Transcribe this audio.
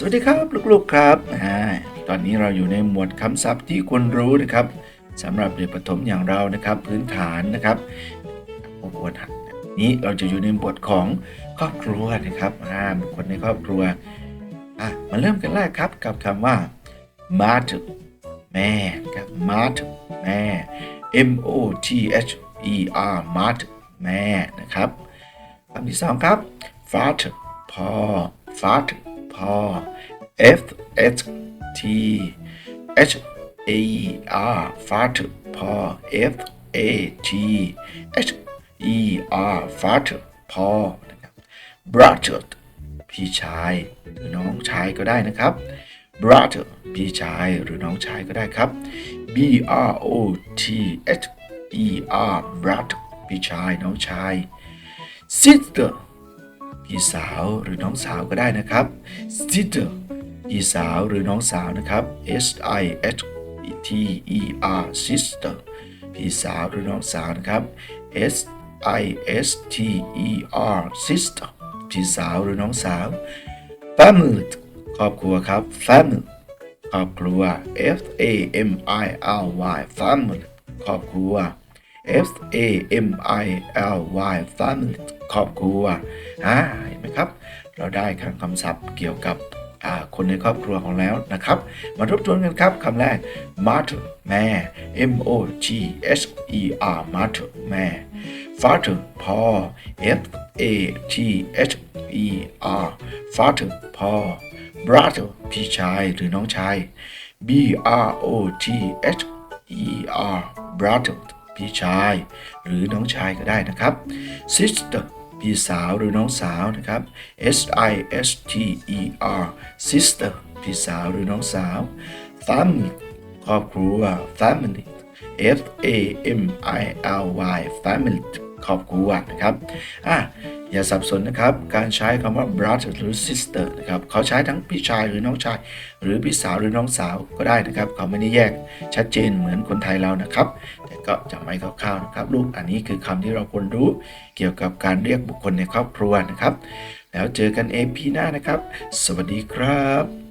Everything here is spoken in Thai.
สวัสดีครับลูกๆครับอาตอนนี้เราอยู่ในหมวดคำศัพท์ที่ควรรู้นะครับสำหรับเด็กประถมอย่างเรานะครับ พื้นฐานนะครับหมวดนี้เราจะอยู่ในบทของครอบครัวนะครับอ่าบุคคลในครอบครัวอะมาเริ่มกันแรกครับกับคำว่า mother แม่ครับ mother แม่ M O T H E R mother แม่นะครับคำที่สองครับ father พ่อ father F H T H A R father พ่อ F A T H E R father พ่อนะครับ brother พี่ชายหรือน้องชายก็ได้นะครับ brother พี่ชายหรือน้องชายก็ได้ครับ B R O T H E R brother พี่ชายน้องชาย sister พี่สาวหรือน้องสาวก็ได้นะครับ sister พี่สาวหรือน้องสาวนะครับ S I S T E R sister พี่สาวหรือน้องสาวนะครับ S I S T E R sister พี่สาวหรือน้องสาว family ครอบครัวครับ family ครอบครัว F A M I L Y family ครอบครัว F A M I L Y family ครอบครัวอ่าเห็นไหมครับ เราได้คำคำศัพท์เกี่ยวกับคนในครอบครัวของแล้วนะครับ มาทบทวนกันครับคำแรก mother แม่ M O T H E R mother แม่ father พ่อ F A T H E R father พ่อ brother พี่ชายหรือน้องชาย B R O T H E R brother พี่ชาย หรือน้องชายก็ได้นะครับ sister พี่สาวหรือน้องสาวนะครับ S I S T E R sister พี่สาวหรือน้องสาว family ครอบครัว family F A M I L Y family ครอบครัวนะครับอะ อย่าสับสนนะครับ การใช้คำว่า brother หรือ sister นะครับเขาใช้ทั้งพี่ชายหรือน้องชาย หรือพี่สาวหรือน้องสาวก็ได้นะครับ เขาไม่ได้แยกชัดเจนเหมือนคนไทยเรานะครับ แต่ก็จำไว้คร่าวๆนะครับ ลูกอันนี้คือคำที่เราควรรู้เกี่ยวกับการเรียกบุคคลในครอบครัวนะครับ แล้วเจอกัน AP หน้านะครับ สวัสดีครับ